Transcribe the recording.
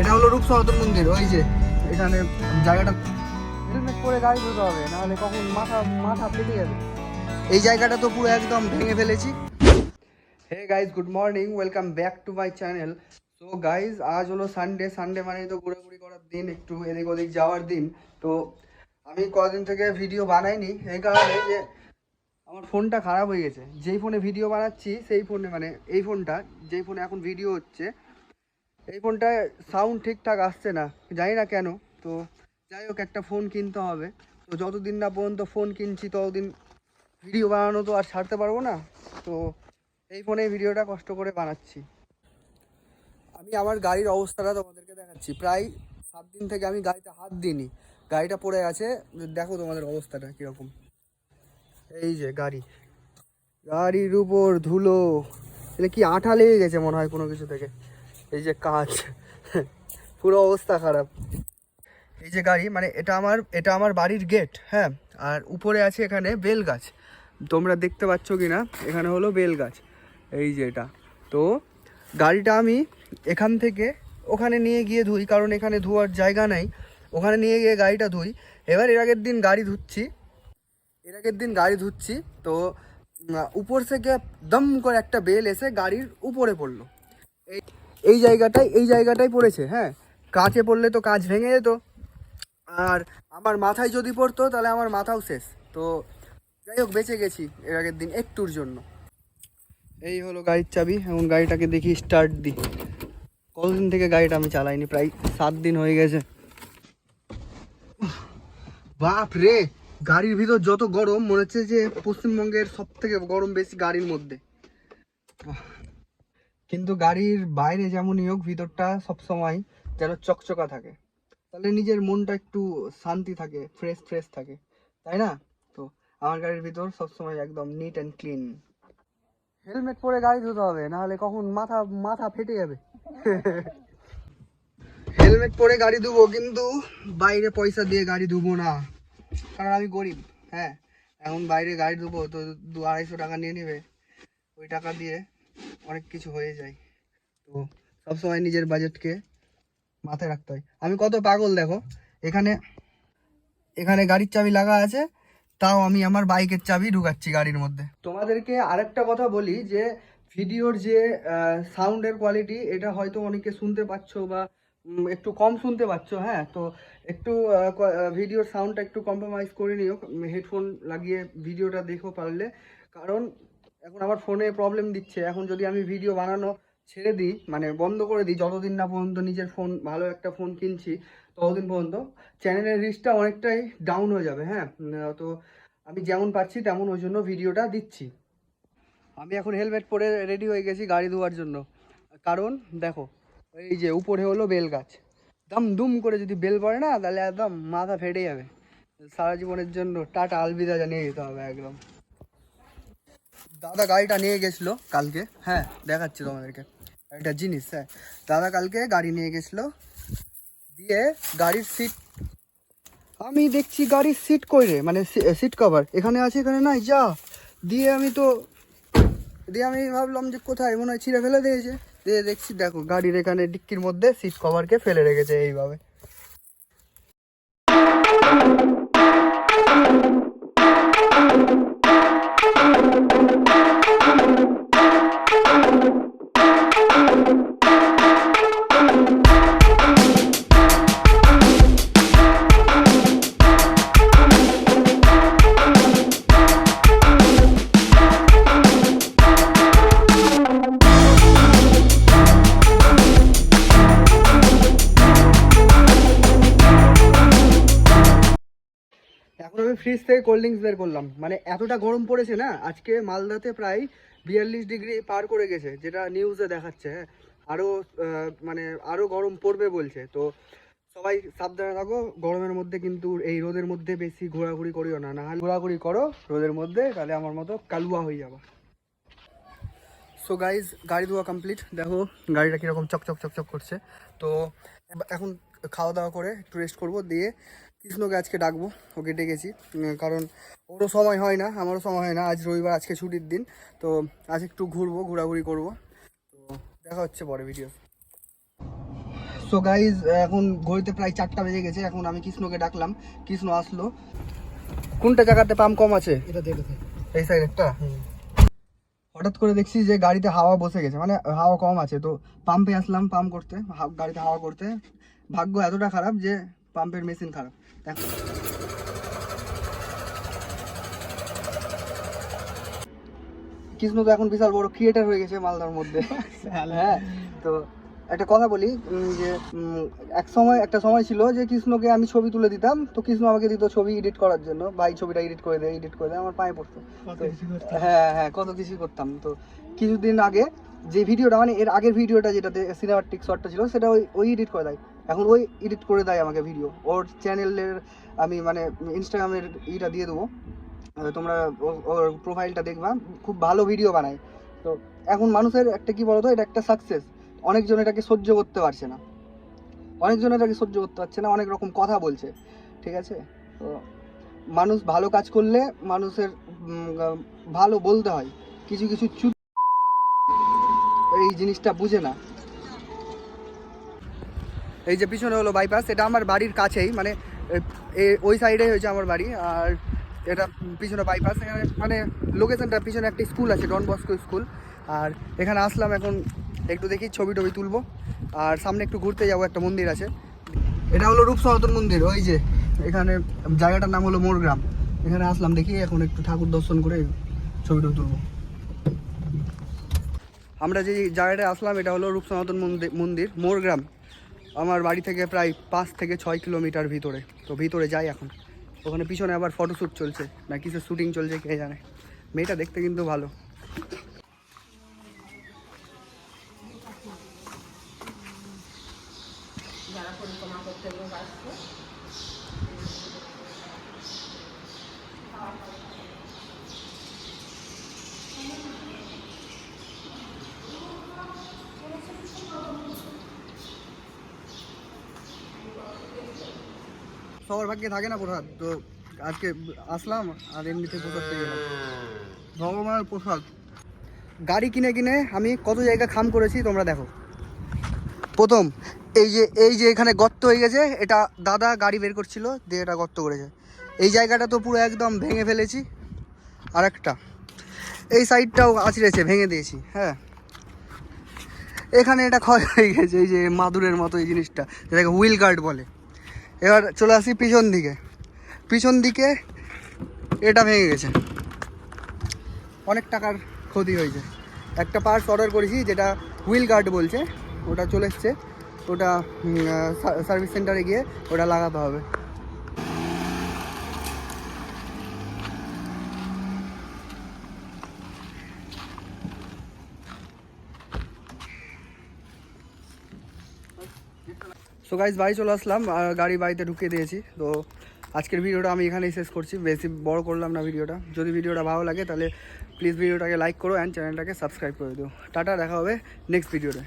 এটা হলো রূপ সনাতন মন্দির ওই যে এখানে জায়গাটা হেলমেট পরে গাড়ি ধুতে হবে নাহলে কখন মাথা মাথা ফেটে যাবে। এই জায়গাটা তো পুরো একদম ভেঙে ফেলেছি। Hey guys good morning welcome back to my channel so guys আজ হলো সানডে সানডে মানে তো ঘোরাঘুরি করার দিন একটু এদিক ওদিক যাওয়ার দিন। তো আমি কদিন থেকে ভিডিও বানাইনি এই কারণে যে আমার ফোনটা খারাপ হয়ে গেছে। যেই ফোনে ভিডিও বানাচ্ছি সেই ফোনে মানে এই ফোনটা যেই ফোনে এখন ভিডিও হচ্ছে এই ফোনটায় সাউন্ড ঠিকঠাক আসছে না, জানি না কেন, তো যাই হোক, একটা ফোন কিনতে হবে। তো যতদিন না পর্যন্ত ফোন কিনছি, ততদিন ভিডিও বানানো তো আর ছাড়তে পারব না, তো এই ফোনে ভিডিওটা কষ্ট করে বানাচ্ছি। আমি আমার গাড়ির অবস্থাটা তোমাদেরকে দেখাচ্ছি। প্রায় সাত দিন থেকে আমি গাড়িতে হাত দিইনি। গাড়িটা পড়ে আছে দেখো তোমাদের অবস্থাটা কীরকম। এই যে গাড়ি। গাড়ির উপর ধুলো। এটা কি আঠা লেগে গেছে মনে হয় কোনো কিছু থেকে? এই যে কাঁচ পুরো অবস্থা খারাপ। এই যে গাড়ি মানে এটা আমার এটা আমার বাড়ির গেট হ্যাঁ? আর উপরে আছে এখানে বেল গাছ। তোমরা দেখতে পাচ্ছ কি না এখানে হলো বেল গাছ। এই যে এটা। তো গাড়িটা আমি এখান থেকে ওখানে নিয়ে গিয়ে ধুই, কারণ এখানে ধোয়ার জায়গা নাই। ওখানে নিয়ে গিয়ে গাড়িটা ধুই। এবার এর আগের দিন গাড়ি ধুচ্ছি। এর আগের দিন গাড়ি ধুচ্ছি। তো উপর থেকে দম করে একটা বেল এসে গাড়ির উপরে পড়ল। এই এই জায়গাটায় এই জায়গাটায় পড়েছে হ্যাঁ? কাছে পড়লে তো কাজ ভেঙে যেত। আর আমার মাথায় যদি পড়তো, তাহলে আমার মাথাও শেষ। তো যাই হোক, বেঁচে গেছি এর আগের দিন একটুর জন্য। এই হলো গাড়ির চাবি, এখন গাড়িটাকে দেখি স্টার্ট দিই। কতদিন থেকে গাড়িটা আমি চালাইনি? প্রায় সাত দিন হয়ে গেছে। বাপ রে! গাড়ির ভিতর যত গরম, মনে হচ্ছে যে পশ্চিমবঙ্গের সব থেকে গরম বেশি গাড়ির মধ্যে। কিন্তু গাড়ির বাইরে যেমনই হোক ভিতরটা সবসময় যেন চকচকা থাকে। তাহলে নিজের মনটা একটু শান্তি থাকে ফ্রেশ ফ্রেশ থাকে। তাই না? তো আমার গাড়ির ভিতর সবসময় একদম নিট অ্যান্ড ক্লিন হেলমেট পরে গাড়ি ধুতে হবে, নাহলে কখন মাথা মাথা ফেটে যাবে। হেলমেট পরে গাড়ি ধুবো, কিন্তু বাইরে পয়সা দিয়ে গাড়ি ধুবো না। কারণ আমি গরিব হ্যাঁ? এখন বাইরে গাড়ি ধুবো, তো দু আড়াইশো টাকা নিয়ে নেবে। ওই টাকা দিয়ে অনেক কিছু হয়ে যায়। তো সবসময় নিজের বাজেটকে মাথায় রাখতে হয়। আমি কত পাগল দেখো। এখানে এখানে গাড়ির চাবি লাগা আছে, তাও আমি আমার বাইকের চাবি ঢুকাচ্ছি গাড়ির মধ্যে। তোমাদেরকে আরেকটা কথা বলি যে, ভিডিওর যে সাউন্ডের কোয়ালিটি এটা হয়তো অনেকে শুনতে পাচ্ছ বা একটু কম শুনতে পাচ্ছ হ্যাঁ? তো একটু ভিডিওর সাউন্ডটা একটু কম্প্রোমাইজ করে নিও। হেডফোন লাগিয়ে ভিডিওটা দেখো পারলে। কারণ এখন আমার ফোনে প্রবলেম দিচ্ছে। এখন যদি আমি ভিডিও বানানো ছেড়ে দিই মানে বন্ধ করে দিই, যতদিন না পর্যন্ত নিজের ফোন ভালো একটা ফোন কিনছি, ততদিন পর্যন্ত চ্যানেলের রিচটা অনেকটাই ডাউন হয়ে যাবে হ্যাঁ? তো আমি যেমন পাচ্ছি তেমন ওই জন্য ভিডিওটা দিচ্ছি। আমি এখন হেলমেট পরে রেডি হয়ে গেছি গাড়ি ধোয়ার জন্য। কারণ, দেখো, এই যে উপরে হলো বেল গাছ। দম দুম করে যদি বেল পড়ে না, তাহলে একদম মাথা ফেটে যাবে। সারা জীবনের জন্য টাটা, আলবিদা জানিয়ে যেতে হবে একদম। দাদা গাড়িটা নিয়ে গেছিল কালকে। হ্যাঁ দেখাচ্ছি তোমাদেরকে। একটা জিনিস হ্যাঁ। দাদা কালকে গাড়ি নিয়ে গেছিল। দিয়ে গাড়ির সিট আমি দেখছি গাড়ির সিট কই রে? মানে সিট কভার এখানে আছে, এখানে নাই, যা। দিয়ে আমি তো দিয়ে আমি ভাবলাম যে কোথায়? মনে হয় ছিঁড়ে ফেলে দিয়েছে। দিয়ে দেখছি, দেখো, গাড়ির এখানে ডিক্কির মধ্যে সিট কভারকে ফেলে রেখেছে এইভাবে। ফ্রিজ থেকে কোল্ড ড্রিঙ্কস বের করলাম। মানে এতটা গরম পড়েছে না, আজকে মালদাতে প্রায় বিয়াল্লিশ ডিগ্রি পার করে গেছে, যেটা নিউজে দেখাচ্ছে হ্যাঁ। আরও মানে আরও গরম পড়বে বলছে। তো সবাই সাবধানে থাকো, গরমের মধ্যে কিন্তু এই রোদের মধ্যে বেশি ঘোরাঘুরি করিও না না হলে ঘোরাঘুরি করো রোদের মধ্যে, তাহলে আমার মতো কালুয়া হয়ে যাবা। সো গাইজ গাড়ি ধোয়া কমপ্লিট দেখো গাড়িটা কীরকম চকচক চকচক করছে। তো এখন খাওয়া দাওয়া করে একটু রেস্ট করব, দিয়ে কৃষ্ণকে আজকে ডাকবো ওকে ডেকেছি কারণ ওরও সময় হয় না আমারও সময় হয় না আজ রবিবার আজকে ছুটির দিন তো আজ একটু ঘুরবো ঘোরাঘুরি করব তো দেখা হচ্ছে পরে ভিডিও সো গাইজ এখন ঘড়িতে প্রায় চারটা বেজে গেছে এখন আমি কৃষ্ণকে ডাকলাম কৃষ্ণ আসলো। কোনটা জায়গাতে পাম্প কম আছে? এটা দেখে। এই সাইড একটা? হঠাৎ করে দেখছি যে গাড়িতে হাওয়া বসে গেছে মানে হাওয়া কম আছে তো পাম্পে আসলাম পাম্প করতে গাড়িতে হাওয়া করতে। ভাগ্য এতটা খারাপ যে পাম্পের মেশিন খারাপ দেখ- কৃষ্ণ তো এখন বিশাল বড় ক্রিয়েটার হয়ে গেছে মালদার মধ্যে। হ্যাঁ তো একটা কথা বলি যে এক সময় একটা সময় ছিল যে কৃষ্ণকে আমি ছবি তুলে দিতাম তো কৃষ্ণ আমাকে দিত ছবি এডিট করার জন্য ভাই ছবিটা এডিট করে দে এডিট করে দে আমার পায়ে পড়তো। হ্যাঁ হ্যাঁ কত কিছু করতাম। তো কিছুদিন আগে যে ভিডিওটা মানে এর আগের ভিডিওটা যেটাতে সিনেমাটিক শটটা ছিল সেটা ওই ওই এডিট করে দেয়। এখন ওই এডিট করে দেয় আমাকে ভিডিও ওর চ্যানেলের আমি মানে ইনস্টাগ্রামের ইটা দিয়ে দেবো। তোমরা ওর প্রোফাইলটা দেখবা। খুব ভালো ভিডিও বানায়। তো এখন মানুষের একটা কি বলতো? এটা একটা সাকসেস অনেকজন এটাকে সহ্য করতে পারছে না। অনেকজন এটাকে সহ্য করতে পারছে না, অনেক রকম কথা বলছে। ঠিক আছে? তো মানুষ ভালো কাজ করলে মানুষের ভালো বলতে হয়। কিছু কিছু চুপ এই জিনিসটা বুঝে না। এই যে পিছনে হলো বাইপাস এটা আমার বাড়ির কাছেই মানে ওই সাইডে হয়েছে আমার বাড়ি, আর এটা পিছনে বাইপাস এখানে মানে লোকেশনটা পিছনে একটা স্কুল আছে ডন বস্কো স্কুল আর এখানে আসলাম এখন, একটু দেখি ছবি টবি তুলবো, আর সামনে একটু ঘুরতে যাব, একটা মন্দির আছে। এটা হলো রূপ সনাতন মন্দির, ওই যে, এখানে জায়গাটার নাম হলো মোরগ্রাম, এখানে আসলাম দেখি, এখন একটু ঠাকুর দর্শন করে ছবি টবি তুলবো। আমরা যে জায়গাটায় আসলাম, এটা হলো রূপ সনাতন মন্দির মন্দির, মোরগ্রাম। আমার বাড়ি থেকে প্রায় পাঁচ থেকে ছয় কিলোমিটার ভিতরে। তো ভিতরে যাই এখন। ওখানে পিছনে আবার ফটোশ্যুট চলছে। না, কিসের শ্যুটিং চলছে কে জানে। মেয়েটা দেখতে কিন্তু ভালো। সবার ভাগ্যে থাকে না প্রসাদ। তো আজকে আসলাম আর এমনিতে প্রসাদ পেয়ে ভগবানের প্রসাদ। গাড়ি কিনে কিনে আমি কত জায়গা খাম করেছি তোমরা দেখো। প্রথম, এই যে এই যে এখানে গর্ত হয়ে গেছে, এটা দাদা গাড়ি বের করছিল, দিয়ে এটা গর্ত করেছে। এই জায়গাটা তো পুরো একদম ভেঙে ফেলেছি। আর একটা এই সাইডটাও আছড়েছে, ভেঙে দিয়েছি হ্যাঁ। এখানে এটা ক্ষয় হয়ে গেছে, এই যে মাদুরের মতো এই জিনিসটা, যেটাকে হুইল গার্ড বলে। এবার চলে আসি পিছন দিকে। পিছন দিকে এটা ভেঙে গেছে। অনেক টাকার ক্ষতি হয়েছে। একটা পার্টস অর্ডার করেছি যেটা হুইল গার্ড বলছে, ওটা চলে এসছে। ওটা সার্ভিস সেন্টারে গিয়ে ওটা লাগাতে হবে। সো গাইজ বাড়ি চলে আসলাম গাড়ি বাড়িতে ঢুকিয়ে দিয়েছি। তো আজকের ভিডিওটা আমি এখানেই শেষ করছি। বেশি বড় করলাম না ভিডিওটা। যদি ভিডিওটা ভালো লাগে, তাহলে প্লিজ ভিডিওটাকে লাইক করো অ্যান্ড চ্যানেলটাকে সাবস্ক্রাইব করে দিও। টাটা, দেখা হবে নেক্সট ভিডিওতে